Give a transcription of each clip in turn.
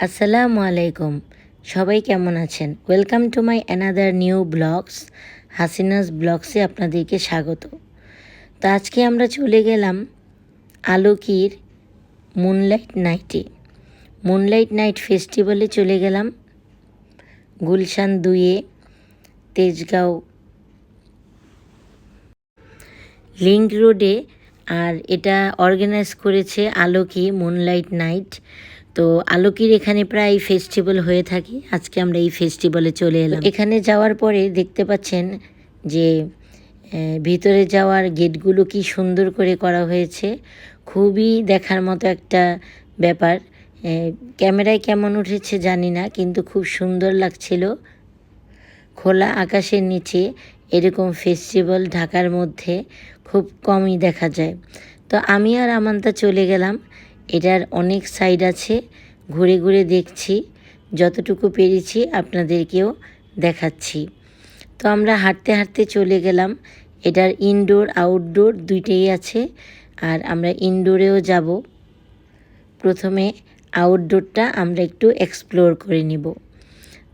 আসসালামু আলাইকুম। সবাই কেমন আছেন? Welcome to my another new blogs Hasina's ব্লগসে আপনাদেরকে স্বাগত। তো আজকে আমরা চলে গেলাম আলোকির মুনলাইট নাইটে মুনলাইট নাইট ফেস্টিভ্যালে চলে গেলাম গুলশান দুয়ে তেজগাঁও লিঙ্ক রোডে আর এটা অর্গানাইজ করেছে আলোকি মুনলাইট নাইট তো আলোকির এখানে প্রায় ফেস্টিভ্যাল হয়ে থাকে। আজকে আমরা এই ফেস্টিভ্যালে চলে এলাম। এখানে যাওয়ার পরে দেখতে পাচ্ছেন যে ভিতরে যাওয়ার গেটগুলো কি সুন্দর করে করা হয়েছে। খুবই দেখার মতো একটা ব্যাপার। ক্যামেরায় কেমন উঠেছে জানি না, কিন্তু খুব সুন্দর লাগছিল। খোলা আকাশের নিচে এরকম ফেস্টিভ্যাল ঢাকার মধ্যে খুব কমই দেখা যায়। তো আমি আর আমান্তা চলে গেলাম। এটার অনেক সাইড আছে। ঘুরে ঘুরে দেখছি, যতটুকু পেরেছি আপনাদেরকেও দেখাচ্ছি। তো আমরা হাঁটতে হাঁটতে চলে গেলাম। এটার ইনডোর আউটডোর দুইটাই আছে আর আমরা ইনডোরেও যাব। প্রথমে আউটডোরটা আমরা একটু এক্সপ্লোর করে নিব।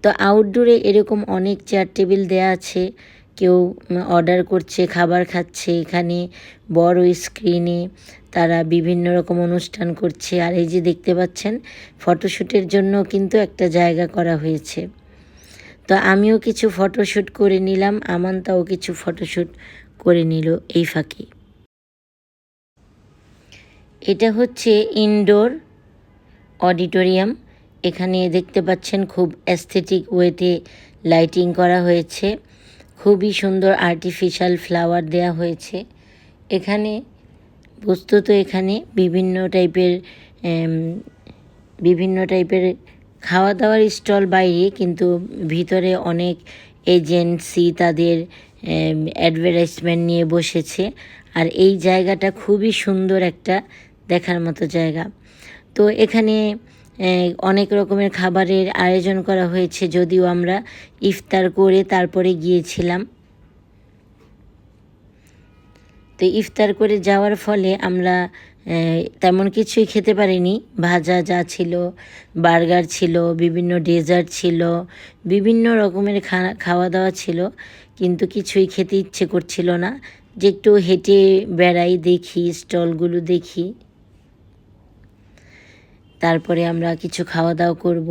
তো আউটডোরে এরকম অনেক চেয়ার টেবিল দেয়া আছে। কেউ অর্ডার করছে, খাবার খাচ্ছে এখানে, বড় স্ক্রিনে তারা বিভিন্ন রকম অনুষ্ঠান করছে। আর এই যে দেখতে পাচ্ছেন ফটোশ্যুটের জন্য কিন্তু একটা জায়গা করা হয়েছে। তো আমিও কিছু ফটোশ্যুট করে নিলাম, আমান্তাও কিছু ফটোশ্যুট করে নিল এই ফাঁকে। এটা হচ্ছে ইনডোর অডিটোরিয়াম। এখানে দেখতে পাচ্ছেন খুব অ্যাস্থেটিক ওয়েতে লাইটিং করা হয়েছে। খুবই সুন্দর আর্টিফিশিয়াল ফ্লাওয়ার দেয়া হয়েছে। এখানে বস্তুত এখানে বিভিন্ন টাইপের বিভিন্ন টাইপের খাওয়া দাওয়ার স্টল বাইরে, কিন্তু ভিতরে অনেক এজেন্সি তাদের অ্যাডভার্টাইজমেন্ট নিয়ে বসেছে। আর এই জায়গাটা খুবই সুন্দর একটা দেখার মতো জায়গা। তো এখানে অনেক রকমের খাবারের আয়োজন করা হয়েছে, যদিও আমরা ইফতার করে তারপরে গিয়েছিলাম। তো ইফতার করে যাওয়ার ফলে আমরা তেমন কিছুই খেতে পারিনি। ভাজা যা ছিল, বার্গার ছিল, বিভিন্ন ডেজার্ট ছিল, বিভিন্ন রকমের খাওয়া দাওয়া ছিল, কিন্তু কিছুই খেতে ইচ্ছে করছিল না। যে একটু হেঁটে বেড়াই দেখি, স্টলগুলো দেখি। তারপরে আমরা কিছু খাওয়া দাওয়া করব।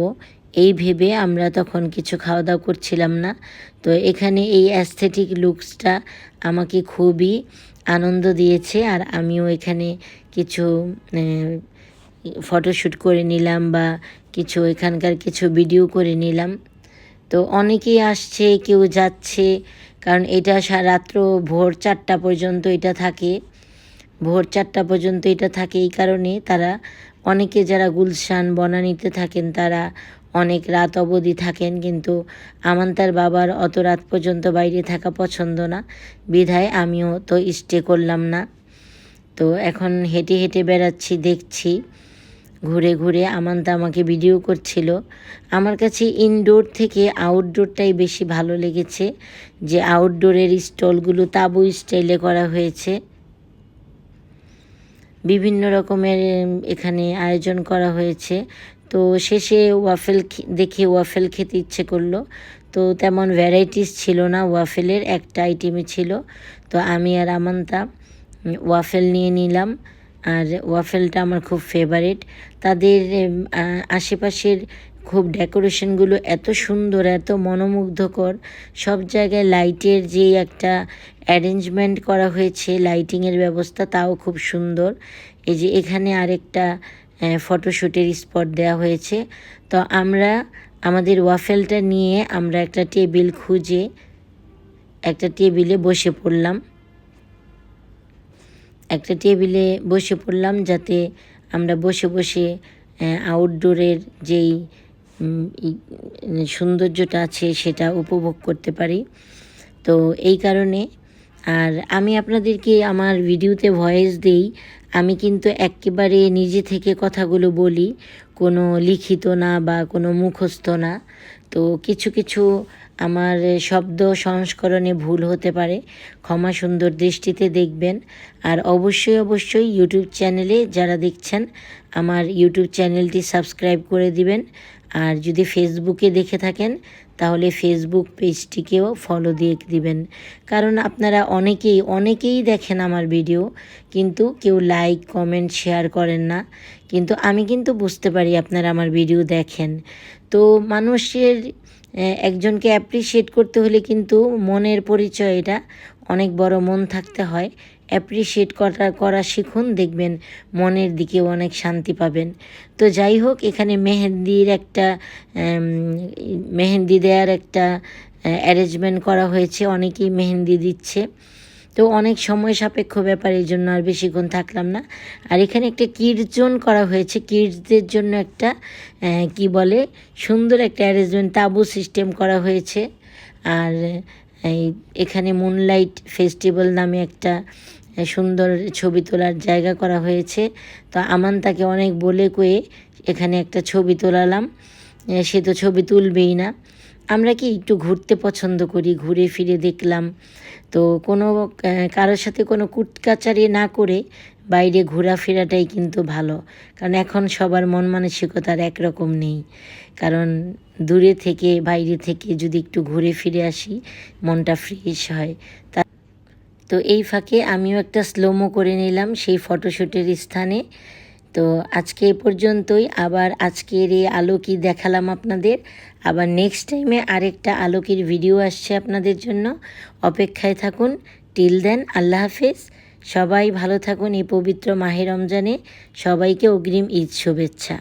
এই ভেবে আমরা তখন কিছু খাওয়া দাওয়া করছিলাম না। তো এখানে এই অ্যাস্থেটিক লুকসটা আমাকে খুবই আনন্দ দিয়েছে আর আমিও এখানে কিছু ফটোশ্যুট করে নিলাম বা কিছু এখানকার কিছু ভিডিও করে নিলাম। তো অনেকেই আসছে, কেউ যাচ্ছে, কারণ এটা রাত্র ভোর চারটা পর্যন্ত এটা থাকে। ভোর চারটা পর্যন্ত এটা থাকে এই কারণে তারা, অনেকে যারা গুলশান, বনানীতে থাকেন তারা অনেক রাত অবধি থাকেন, কিন্তু আমার তার বাবার অত রাত পর্যন্ত বাইরে থাকা পছন্দ না। বিধায় আমিও তো স্টে করলাম না। তো এখন হেঁটে হেঁটে বেড়াচ্ছি, দেখছি। ঘুরে ঘুরে আমান্তা আমাকে ভিডিও করছিল। আমার কাছে ইনডোর থেকে আউটডোরটাই বেশি ভালো লেগেছে, যে আউটডোরের স্টলগুলো তাঁবু স্টাইলে করা হয়েছে। বিভিন্ন রকমের, এখানে আয়োজন করা হয়েছে। তো শেষে ওয়াফেল দেখে ওয়াফেল খেতে ইচ্ছে করল। তো তেমন ভ্যারাইটিস ছিল না ওয়াফেলের একটা আইটেমই ছিল। তো আমি আর আমান্তা ওয়াফেল নিয়ে নিলাম। আর ওয়াফেলটা আমার খুব ফেভারিট তাদের আশেপাশের খুব ডেকোরেশনগুলো এত সুন্দর, এত মনোমুগ্ধকর। সব জায়গায় লাইটের যে একটা অ্যারেঞ্জমেন্ট করা হয়েছে লাইটিংয়ের ব্যবস্থা, তাও খুব সুন্দর। এই যে এখানে আরেকটা ফটোশ্যুটের স্পট দেওয়া হয়েছে। তো আমরা আমাদের ওয়াফেলটা নিয়ে আমরা একটা টেবিল খুঁজে একটা টেবিলে বসে পড়লাম। একটা টেবিলে বসে পড়লাম যাতে আমরা বসে বসে আউটডোরের যেই সৌন্দর্যটা আছে সেটা উপভোগ করতে পারি। তো এই কারণে আর আমি আপনাদেরকে আমার ভিডিওতে ভয়েস দেই। আমি কিন্তু একেবারে নিজে থেকে কথাগুলো বলি, কোনো লিখিত না বা কোনো মুখস্থ না। তো কিছু কিছু আমার শব্দ সংস্করণে ভুল হতে পারে, ক্ষমা সুন্দর দৃষ্টিতে দেখবেন। আর অবশ্যই অবশ্যই ইউটিউব চ্যানেলে যারা দেখছেন, আমার ইউটিউব চ্যানেলটি সাবস্ক্রাইব করে দিবেন। আর যদি ফেসবুকে দেখে থাকেন তাহলে ফেসবুক পেজটিকেও ফলো দিয়ে দিবেন। কারণ আপনারা অনেকেই অনেকেই দেখেন আমার ভিডিও কিন্তু কেউ লাইক কমেন্ট শেয়ার করেন না। কিন্তু আমি কিন্তু বুঝতে পারি আপনারা আমার ভিডিও দেখেন। তো মানুষের একজনকে অ্যাপ্রিসিয়েট করতে হলে কিন্তু মনের পরিচয় এটা অনেক বড় মন থাকতে হয়। অ্যাপ্রিসিয়েট করা করা শিখুন, দেখবেন মনের দিকেও অনেক শান্তি পাবেন। তো যাই হোক, এখানে মেহেন্দির একটা মেহেন্দি দেওয়ার একটা অ্যারেঞ্জমেন্ট করা হয়েছে, অনেকেই মেহেন্দি দিচ্ছে। তো অনেক সময় সাপেক্ষ ব্যাপার, এই জন্য আর বেশিক্ষণ থাকলাম না। আর এখানে একটা কীর্জন করা হয়েছে কিডসদের জন্য একটা কি বলে, সুন্দর একটা অ্যারেঞ্জমেন্ট তাবু সিস্টেম করা হয়েছে। আর, এই, এখানে মুনলাইট ফেস্টিভ্যাল নামে একটা সুন্দর ছবি তোলার জায়গা করা হয়েছে। তো আমান তাকে অনেক বলে কয়ে এখানে একটা ছবি তোলালাম। সে তো ছবি তুলবেই না। আমরা কি একটু ঘুরতে পছন্দ করি, ঘুরে ফিরে দেখলাম। তো কোনো কারোর সাথে কোনো কুটকাচারি না করে বাইরে ঘোরাফেরাটাই কিন্তু ভালো। কারণ এখন সবার মন মানসিকতার একরকম নেই। কারণ দূরে থেকে, বাইরে থেকে যদি একটু ঘুরে ফিরে আসি, মনটা ফ্রেশ হয়। তা তো এই ফাঁকে আমিও একটা স্লোমো করে নিলাম সেই ফটোশ্যুটের স্থানে। তো আজকে এ পর্যন্তই। আবার আজকের এই আলোকি দেখালাম আপনাদের। আবার নেক্সট টাইমে আরেকটা আলোকির ভিডিও আসছে আপনাদের জন্য। অপেক্ষায় থাকুন। টিল দেন আল্লাহ হাফেজ। সবাই ভালো থাকুন এই পবিত্র মাহে রমজানে। সবাইকে অগ্রিম ঈদ শুভেচ্ছা।